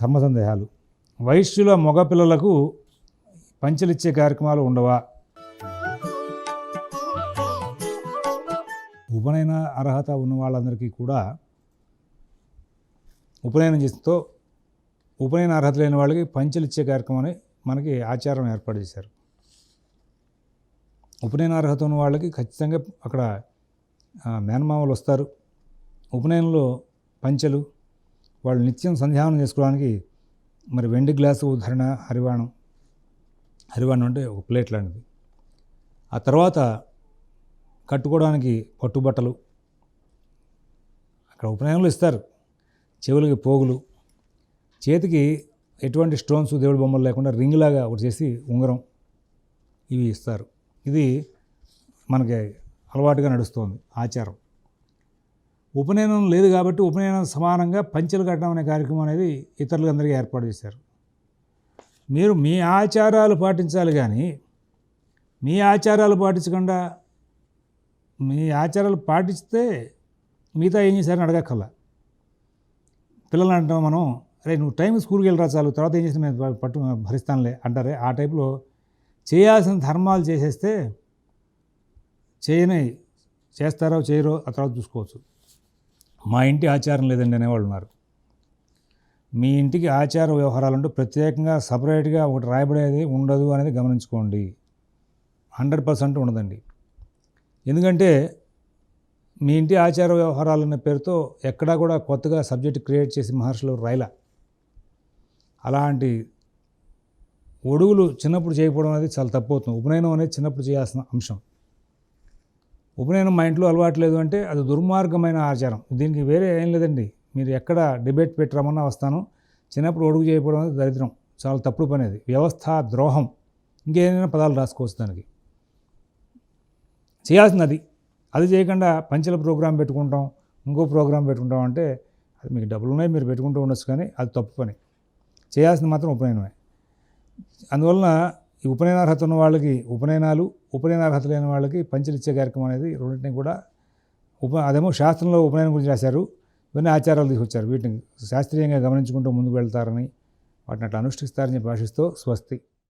ధర్మ సందేహాలు వైశ్యుల మగపిల్లలకు పంచలిచ్చే కార్యక్రమాలు ఉండవా? ఉపనయన అర్హత ఉన్న వాళ్ళందరికీ కూడా ఉపనయనం చేస్తూ ఉపనయన అర్హత లేని వాళ్ళకి పంచలు ఇచ్చే కార్యక్రమాన్ని మనకి ఆచారం ఏర్పాటు చేశారు. ఉపనయన అర్హత ఉన్న వాళ్ళకి ఖచ్చితంగా అక్కడ మేనమామలు వస్తారు. ఉపనయనంలో పంచెలు వాళ్ళు నిత్యం సంధ్యావనం చేసుకోవడానికి మరి వెండి గ్లాసు ధరణ హరివాణం. హరివాణం అంటే ఒక ప్లేట్ లాంటిది. ఆ తర్వాత కట్టుకోవడానికి పట్టుబట్టలు అక్కడ ఉపనయనంలో ఇస్తారు. చెవులకి పోగులు. చేతికి ఎటువంటి స్టోన్స్ దేవుడి బొమ్మలు లేకుండా రింగ్ లాగా ఒకటి చేసి ఉంగరం ఇవి ఇస్తారు. ఇది మనకి అలవాటుగా నడుస్తుంది ఆచారం. ఉపనయనం లేదు కాబట్టి ఉపనయనం సమానంగా పంచెలు కట్టడం అనే కార్యక్రమం అనేది ఇతరులందరికీ ఏర్పాటు చేశారు. మీరు మీ ఆచారాలు పాటించాలి కానీ మీ ఆచారాలు పాటించకుండా మీ ఆచారాలు పాటిస్తే మిగతా ఏం చేశారని అడగక్కల్లా పిల్లలు అంటాం మనం అరే నువ్వు టైం స్కూల్కి వెళ్ళరా చాలు తర్వాత ఏం చేసినా మేము పట్టు భరిస్తానులే అంటారే. ఆ టైప్లో చేయాల్సిన ధర్మాలు చేసేస్తే చేయని చేస్తారో చేయరో ఆ తర్వాత చూసుకోవచ్చు. మా ఇంటి ఆచారం లేదండి అనేవాళ్ళు ఉన్నారు మీ ఇంటికి ఆచార వ్యవహారాలంటూ ప్రత్యేకంగా సపరేట్గా ఒకటి రాయబడేది ఉండదు అనేది గమనించుకోండి. హండ్రెడ్ పర్సెంట్ ఉండదండి. ఎందుకంటే మీ ఇంటి ఆచార వ్యవహారాలు అనే పేరుతో ఎక్కడా కూడా కొత్తగా సబ్జెక్ట్ క్రియేట్ చేసి మహర్షులు రాయలా. అలాంటి ఒడుగులు చిన్నప్పుడు చేయకపోవడం అనేది చాలా తప్పు అవుతుంది. ఉపనయనం అనేది చిన్నప్పుడు చేయాల్సిన అంశం. ఉపనయనం మా ఇంట్లో అలవాటు లేదు అంటే అది దుర్మార్గమైన ఆచారం. దీనికి వేరే ఏం లేదండి. మీరు ఎక్కడ డిబేట్ పెట్టి రమ్మన్నా వస్తాను. చిన్నప్పుడు ఒడుగు చేయకపోవడం అనేది దరిద్రం. చాలా తప్పుడు పని అది. వ్యవస్థ ద్రోహం. ఇంకేదైనా పదాలు రాసుకోవచ్చు దానికి. చేయాల్సింది అది అది చేయకుండా పంచల ప్రోగ్రాం పెట్టుకుంటాం. ఇంకో ప్రోగ్రాం పెట్టుకుంటాం అంటే అది మీకు డబ్బులు ఉన్నాయి మీరు పెట్టుకుంటూ ఉండొచ్చు కానీ అది తప్పు పని. చేయాల్సింది మాత్రం ఉపనయనమే. అందువలన ఈ ఉపనయనార్హత ఉన్న వాళ్ళకి ఉపనయనాలు ఉపనయనార్హత లేని వాళ్ళకి పంచలిచ్చే కార్యక్రమం అనేది రెండింటిని కూడా ఉప అదేమో శాస్త్రంలో ఉపనయనం గురించి రాశారు. ఇవన్నీ ఆచారాలు తీసుకొచ్చారు. వీటిని శాస్త్రీయంగా గమనించుకుంటూ ముందుకు వెళ్తారని వాటిని అట్లా అనుష్ఠిస్తారని చెప్పి ఆశిస్తూ స్వస్తి.